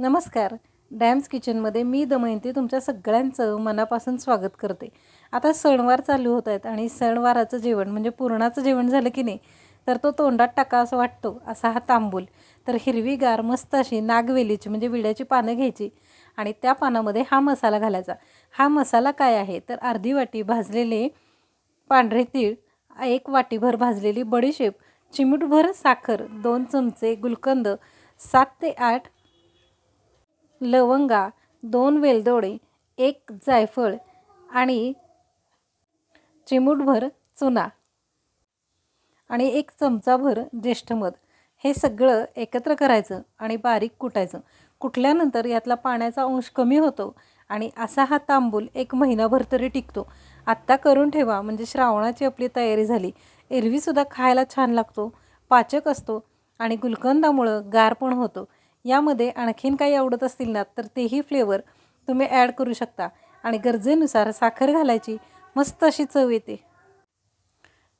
नमस्कार. डॅम्स किचनमध्ये मी दमयंती तुमच्या सगळ्यांचं मनापासून स्वागत करते. आता सणवार चालू होत आहेत आणि सणवाराचं जेवण म्हणजे पुरणाचं जेवण झालं की नाही तर तो तोंडात टाका असं वाटतो असा हा तांबूल. तर हिरवीगार मस्त अशी नागवेलीची म्हणजे विड्याची पानं घ्यायची आणि त्या पानामध्ये हा मसाला घालायचा. हा मसाला काय आहे? तर अर्धी वाटी भाजलेले पांढरे तीळ एक वाटीभर भाजलेली बडीशेप चिमूटभर साखर दोन चमचे गुलकंद सात ते आठ लवंगा दोन वेलदोडे एक जायफळ आणि चिमूटभर चुना आणि एक चमचाभर ज्येष्ठ मध. हे सगळं एकत्र करायचं आणि बारीक कुटायचं. कुटल्यानंतर यातला पाण्याचा अंश कमी होतो आणि असा हा तांबूल एक महिनाभर तरी टिकतो. आत्ता करून ठेवा म्हणजे श्रावणाची आपली तयारी झाली. एरवीसुद्धा खायला छान लागतो पाचक असतो आणि गुलकंदामुळं गार पण होतो. यामध्ये आणखीन काही आवडत असतील ना तर तेही फ्लेवर तुम्ही ॲड करू शकता. आणि गरजेनुसार साखर घालायची मस्त अशी चव येते.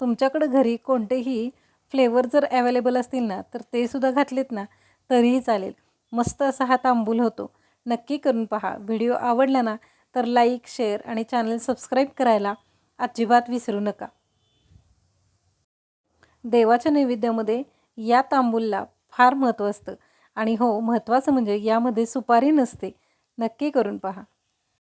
तुमच्याकडं घरी कोणतेही फ्लेवर जर अवेलेबल असतील ना तर ते सुद्धा घातलेत ना तरीही चालेल. मस्त असा हा तांबूल होतो. नक्की करून पहा. व्हिडिओ आवडला ना तर लाईक शेअर आणि चॅनल सबस्क्राईब करायला अजिबात विसरू नका. देवाच्या नैवेद्यामध्ये या तांबूलला फार महत्त्व असतं. आणि हो महत्त्वाचं म्हणजे यामध्ये सुपारी नसते. नक्की करून पहा.